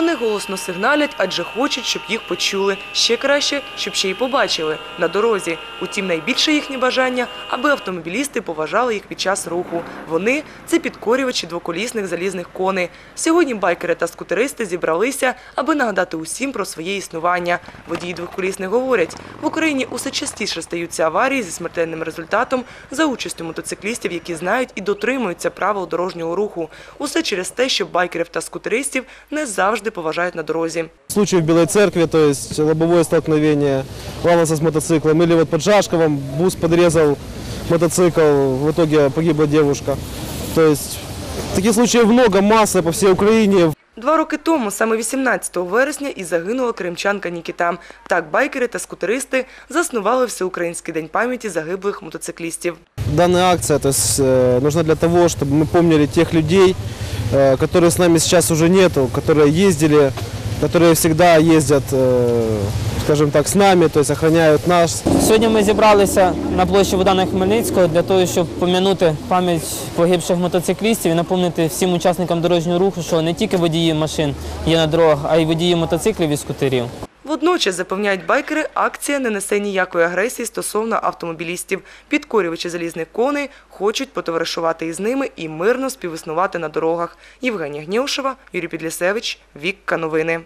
Вони голосно сигналять, адже хочуть, щоб їх почули. Ще краще, щоб ще й побачили на дорозі. Утім, найбільше їхнє бажання, аби автомобілісти поважали їх під час руху. Вони це підкорювачі двоколісних залізних коней. Сьогодні байкери та скутеристи зібралися, аби нагадати усім про своє існування. Водії двоколісних говорять, в Україні усе частіше стаються аварії зі смертельним результатом за участю мотоциклістів, які знають і дотримуються правил дорожнього руху. Усе через те, що байкерів та скутеристів не завжди поважають на дорозі. Случай в Белой Церкви, то есть лобовое столкновение Ланоса с мотоциклом. Или вот под Жашковым бус подрезал мотоцикл, в итоге погибла девушка. То есть таких случаев много, масса по всей Украине. Два роки тому, саме 18 вересня, і загинула кримчанка Нікіта. Так байкери та скутеристи заснували Всеукраїнський день пам'яті загиблих мотоциклістів. Данная акция то есть, э, нужна для того, чтобы мы помнили тех людей, э, которые с нами сейчас уже нету, которые ездили, которые всегда ездят, э, скажем так, с нами, то есть охраняют нас. Сьогодні ми зібралися на площі Богдана Хмельницького для того, щоб пом'янути пам'ять погибших мотоциклістів і напомнити всім учасникам дорожнього руху, що не тільки водії машин є на дорогах, а й водії мотоциклів і скутерів. Водночас, запевняють байкери, акція не несе ніякої агресії стосовно автомобілістів. Підкорювачі залізних коней хочуть потоваришувати із ними і мирно співіснувати на дорогах. Євгенія Гнєушева, Юрій Підлісевич, Вікка Новини.